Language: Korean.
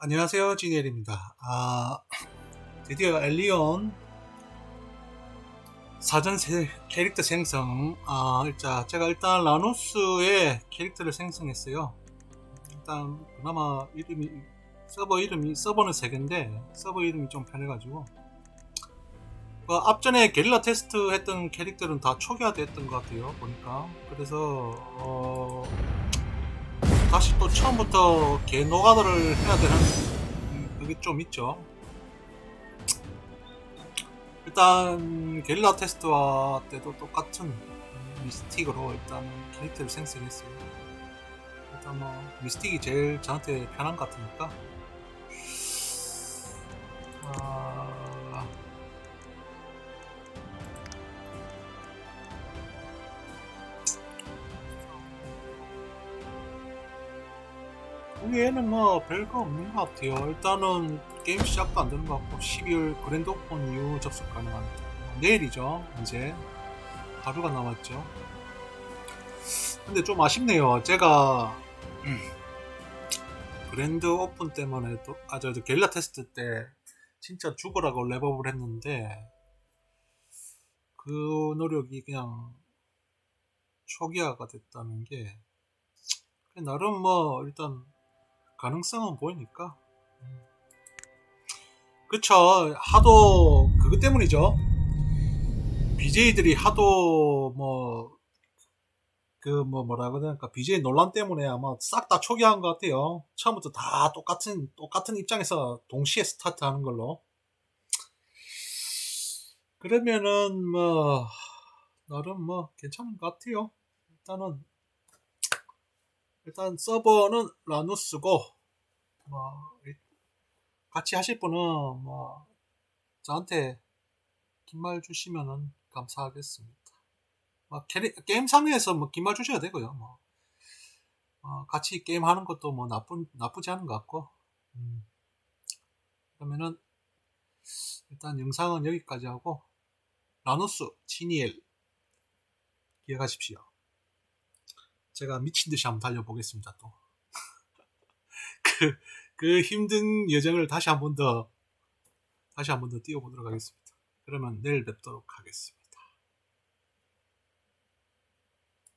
안녕하세요 지니엘입니다. 아 드디어 엘리온 사전 세, 캐릭터 생성. 아 일자 제가 일단 라누스의 캐릭터를 생성했어요. 일단 그나마 이름이 서버 이름이 서버는 세 개인데 서버 이름이 좀 편해가지고. 그 앞전에 게릴라 테스트 했던 캐릭터는 다 초기화됐던 것 같아요 보니까. 그래서 어 다시 또 처음부터 개 노가다를 해야 되는 그게 좀 있죠. 일단 게릴라 테스트와 때도 똑같은 미스틱으로 일단 캐릭터를 생성했어요. 일단 뭐 미스틱이 제일 저한테 편한 것 같으니까. 아... 후에는 뭐 별거 없는 것 같아요. 일단은 게임 시작도 안 되는 것 같고 12월 그랜드 오픈 이후 접속 가능합니다. 내일이죠. 이제 하루가 남았죠. 근데 좀 아쉽네요. 제가 그랜드 오픈 때문에 또 아저 저 게릴라 테스트 때 진짜 죽으라고 랩업을 했는데 그 노력이 그냥 초기화가 됐다는 게 나름 뭐 일단 가능성은 보이니까. 그쵸. 하도, 그것 때문이죠. BJ들이 하도, 뭐, 그, 뭐, 뭐라 그러니까, BJ 논란 때문에 아마 싹 다 초기화한 것 같아요. 처음부터 다 똑같은, 똑같은 입장에서 동시에 스타트 하는 걸로. 그러면은, 뭐, 나름 뭐, 괜찮은 것 같아요. 일단은, 일단 서버는 라누스고 뭐 같이 하실 분은 뭐 저한테 긴말 주시면은 감사하겠습니다. 뭐 게임 상에서 뭐 긴말 주셔야 되고요. 뭐 어, 같이 게임 하는 것도 뭐 나쁜 나쁘지 않은 것 같고 음. 그러면은 일단 영상은 여기까지 하고 라누스 치니엘 기억하십시오. 제가 미친 듯이 한번 달려보겠습니다, 또. 그, 그 힘든 여정을 다시 한 번 더, 다시 한 번 더 뛰어보도록 하겠습니다. 그러면 내일 뵙도록 하겠습니다.